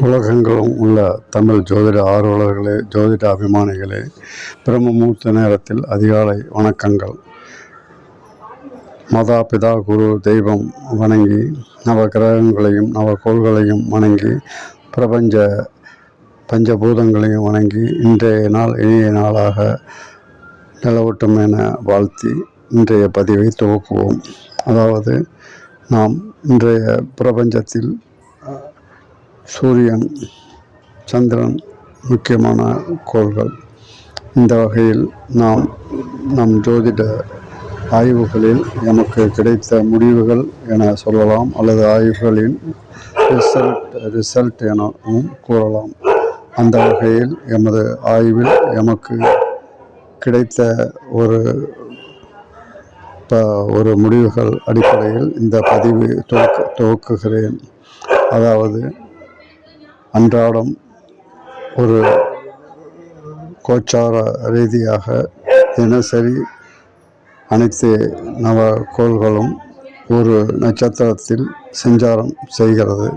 உலகங்களும் உள்ள தமிழ் ஜோதிட ஆர்வலர்களே ஜோதிட அபிமானிகளே பிரம்மமுகூர்த்த நேரத்தில் அதிகாலை வணக்கங்கள். மாதா பிதா குரு தெய்வம் வணங்கி நவ கிரகங்களையும் நவ கோள்களையும் வணங்கி பிரபஞ்ச பஞ்சபூதங்களையும் வணங்கி இன்றைய நாள் இனிய நாளாக நிலவட்டும் என வாழ்த்தி இன்றைய பதிவை துவக்குவோம். அதாவது நாம் இன்றைய பிரபஞ்சத்தில் சூரியன் சந்திரன் முக்கியமான கோள்கள். இந்த வகையில் நாம் நம் ஜோதிட ஆய்வுகளில் நமக்கு கிடைத்த முடிவுகள் என சொல்லலாம் அல்லது ஆய்வுகளின் ரிசல்ட் ரிசல்ட் எனவும் கூறலாம். அந்த வகையில் எமது ஆய்வில் எமக்கு கிடைத்த ஒரு ஒரு முடிவுகள் அடிப்படையில் இந்த பதிவு துவக்க துவக்குகிறேன். அதாவது அன்றாடம் ஒரு கோச்சார ரீதியாக தினசரி அனைத்து நவக்கோள்களும் ஒரு நட்சத்திரத்தில் சஞ்சாரம் செய்கிறது.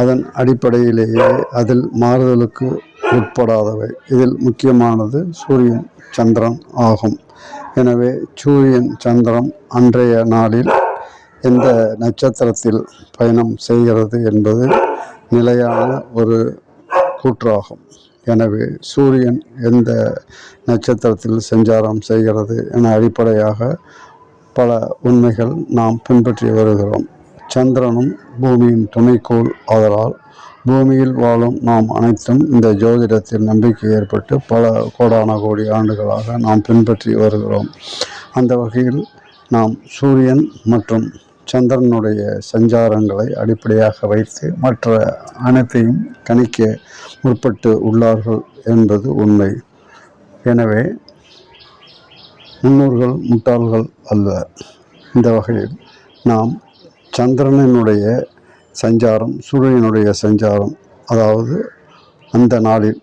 அதன் அடிப்படையிலேயே அதில் மாறுதலுக்கு உட்படாதவை. இதில் முக்கியமானது சூரியன் சந்திரன் ஆகும். எனவே சூரியன் சந்திரன் அன்றைய நாளில் எந்த நட்சத்திரத்தில் பயணம் செய்கிறது என்பது நிலையான ஒரு கூற்றாகும். எனவே சூரியன் எந்த நட்சத்திரத்தில் சஞ்சாரம் செய்கிறது என அடிப்படையாக பல உண்மைகள் நாம் பின்பற்றி வருகிறோம். சந்திரனும் பூமியின் துணைக்கோள். ஆதலால் பூமியில் வாழும் நாம் அனைத்தும் இந்த ஜோதிடத்தில் நம்பிக்கை ஏற்பட்டு பல கோடான கோடி ஆண்டுகளாக நாம் பின்பற்றி வருகிறோம். அந்த வகையில் நாம் சூரியன் மற்றும் சந்திரனுடைய சஞ்சாரங்களை அடிப்படையாக வைத்து மற்ற அனைத்தையும் கணிக்க முற்பட்டு உள்ளார்கள் என்பது உண்மை. எனவே முன்னோர்கள் முட்டாள்கள் அல்ல. இந்த வகையில் நாம் சந்திரனினுடைய சஞ்சாரம் சூரியனுடைய சஞ்சாரம் அதாவது அந்த நாளில்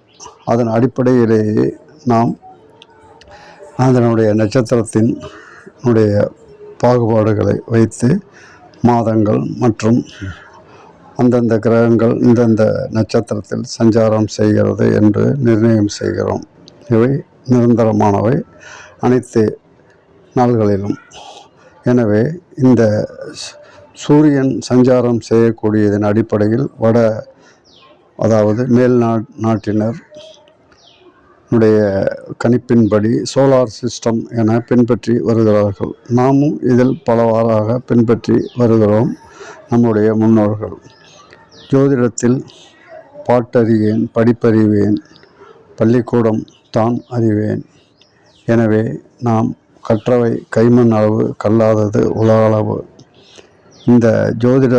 அதன் அடிப்படையிலேயே நாம் அதனுடைய நட்சத்திரத்தின் உடைய பாகுபாடுகளை வைத்து மாதங்கள் மற்றும் அந்தந்த கிரகங்கள் இந்தந்த நட்சத்திரத்தில் சஞ்சாரம் செய்கிறது என்று நிர்ணயம் செய்கிறோம். இவை நிரந்தரமானவை அனைத்து நாள்களிலும். எனவே இந்த சூரியன் சஞ்சாரம் செய்யக்கூடியதன் அடிப்படையில் வட அதாவது மேல் நாட்டினர் உடைய கணிப்பின்படி சோலார் சிஸ்டம் என பின்பற்றி வருகிறார்கள். நாமும் இதில் பலவாறாக பின்பற்றி வருகிறோம் நம்முடைய முன்னோர்கள். ஜோதிடத்தில் பாட்டறிவேன் படிப்பறிவேன் பள்ளிக்கூடம் தான் அறிவேன். எனவே நாம் கற்றவை கைமண் அளவு கல்லாதது உலகளவு இந்த ஜோதிட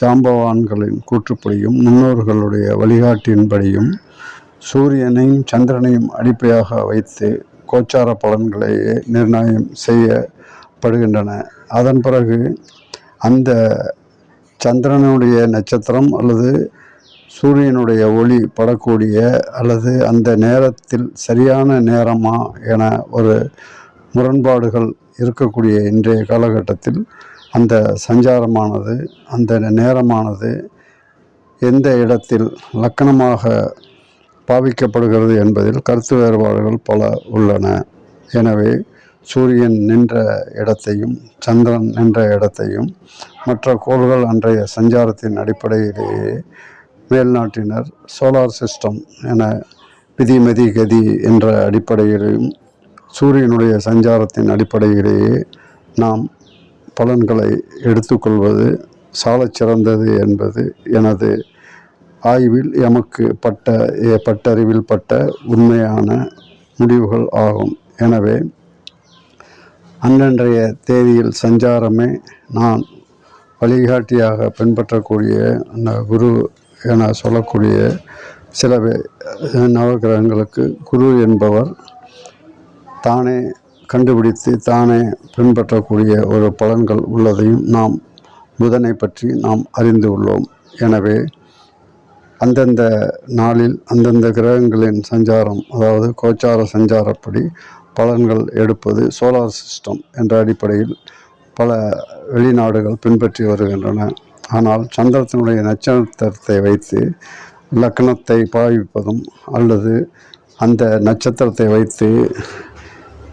ஜாம்பவான்களின் கூற்றுப்படியும் முன்னோர்களுடைய வழிகாட்டியின்படியும் சூரியனையும் சந்திரனையும் அடிப்படையாக வைத்து கோச்சார பலன்களையே நிர்ணயம் செய்யப்படுகின்றன. அதன் பிறகு அந்த சந்திரனுடைய நட்சத்திரம் அல்லது சூரியனுடைய ஒளி படக்கூடிய அல்லது அந்த நேரத்தில் சரியான நேரமா என ஒரு முரண்பாடுகள் இருக்கக்கூடிய இன்றைய காலகட்டத்தில் அந்த சஞ்சாரமானது அந்த நேரமானது எந்த இடத்தில் லக்கணமாக பாவிக்கப்படுகிறது என்பதில் கருத்து வேறுபாடுகள் பல உள்ளன. எனவே சூரியன் நின்ற இடத்தையும் சந்திரன் நின்ற இடத்தையும் மற்ற கோள்கள் அன்றைய சஞ்சாரத்தின் அடிப்படையிலேயே மேல்நாட்டினர் சோலார் சிஸ்டம் என விதிமதி கதி என்ற அடிப்படையிலும் சூரியனுடைய சஞ்சாரத்தின் அடிப்படையிலேயே நாம் பலன்களை எடுத்துக்கொள்வது சாலச் சிறந்தது என்பது எனது ஆய்வில் எமக்கு பட்ட பட்டறிவில் பட்ட உண்மையான முடிவுகள் ஆகும். எனவே அன்றன்றைய தேதியில் சஞ்சாரமே நான் வழிகாட்டியாக பின்பற்றக்கூடிய அந்த குரு என சொல்லக்கூடிய சில நவகிரகங்களுக்கு குரு என்பவர் தானே கண்டுபிடித்து தானே பின்பற்றக்கூடிய ஒரு பலன்கள் உள்ளதையும் நாம் புதனை பற்றி நாம் அறிந்து உள்ளோம். எனவே அந்தந்த நாளில் அந்தந்த கிரகங்களின் சஞ்சாரம் அதாவது கோச்சார சஞ்சாரப்படி பலன்கள் எடுப்பது சோலார் சிஸ்டம் என்ற அடிப்படையில் பல வெளிநாடுகள் பின்பற்றி வருகின்றன. ஆனால் சந்திரத்தினுடைய நட்சத்திரத்தை வைத்து லக்னத்தை பாவிப்பதும் அல்லது அந்த நட்சத்திரத்தை வைத்து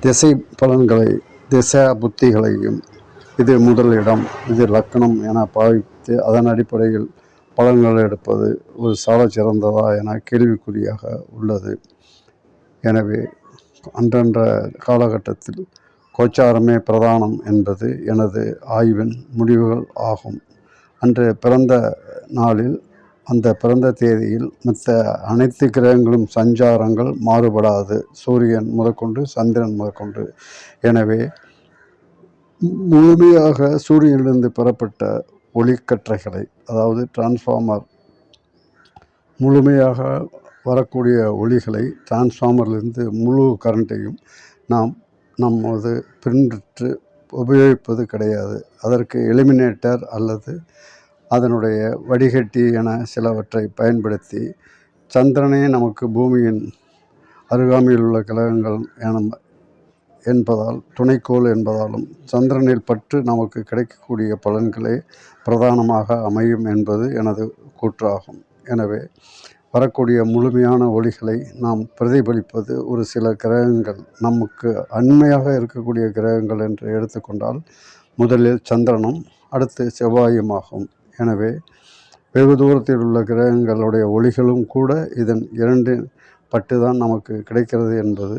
திசை பலன்களை திசை புத்திகளையும் இது முதலிடம் இது லக்னம் என பாவித்து அதன் அடிப்படையில் பலன்கள் எடுப்பது ஒரு சால சிறந்ததா என கேள்விக்குறியாக உள்ளது. எனவே அன்றன்ற காலகட்டத்தில் கோச்சாரமே பிரதானம் என்பது எனது ஆய்வின் முடிவுகள் ஆகும். அன்று பிறந்த நாளில் அந்த பிறந்த தேதியில் மற்ற அனைத்து கிரகங்களும் சஞ்சாரங்கள் மாறுபடாது. சூரியன் முதற்கொண்டு சந்திரன் முதற்கொண்டு. எனவே முழுமையாக சூரியனிலிருந்து பெறப்பட்ட ஒளிக்கற்றைகளை அதாவது டிரான்ஸ்ஃபார்மர் முழுமையாக வரக்கூடிய ஒளிகளை டிரான்ஸ்ஃபார்மர்லேருந்து முழு கரண்ட்டையும் நாம் நமது பின்பற்று உபயோகிப்பது கிடையாது. அதற்கு எலிமினேட்டர் அல்லது அதனுடைய வடிகட்டி என சிலவற்றை பயன்படுத்தி சந்திரனே நமக்கு பூமியின் அருகாமையில் உள்ள கிரகங்கள் என என்பதால் துணைக்கோள் என்பதாலும் சந்திரனில் பற்று நமக்கு கிடைக்கக்கூடிய பலன்களே பிரதானமாக அமையும் என்பது எனது கூற்றாகும். எனவே வரக்கூடிய முழுமையான ஒளிகளை நாம் பிரதிபலிப்பது ஒரு சில கிரகங்கள் நமக்கு அண்மையாக இருக்கக்கூடிய கிரகங்கள் என்று எடுத்துக்கொண்டால் முதலில் சந்திரனும் அடுத்து செவ்வாயுமாகும். எனவே வெகு தூரத்தில் உள்ள கிரகங்களுடைய ஒளிகளும் கூட இதன் இரண்டு பட்டு தான் நமக்கு கிடைக்கிறது என்பது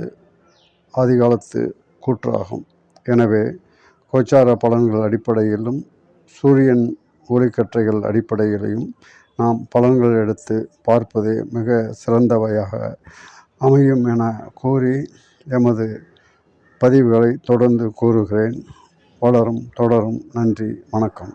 ஆதிகாலத்து கூற்றாகும். எனவே கோச்சார பலன்கள் அடிப்படையிலும் சூரியன் ஒளிக்கற்றைகள் அடிப்படையிலையும் நாம் பலன்கள் எடுத்து பார்ப்பதே மிக சிறந்தவையாக அமையும் என கூறி எமது பதிவுகளை தொடர்ந்து கூறுகிறேன். வளரும் தொடரும். நன்றி. வணக்கம்.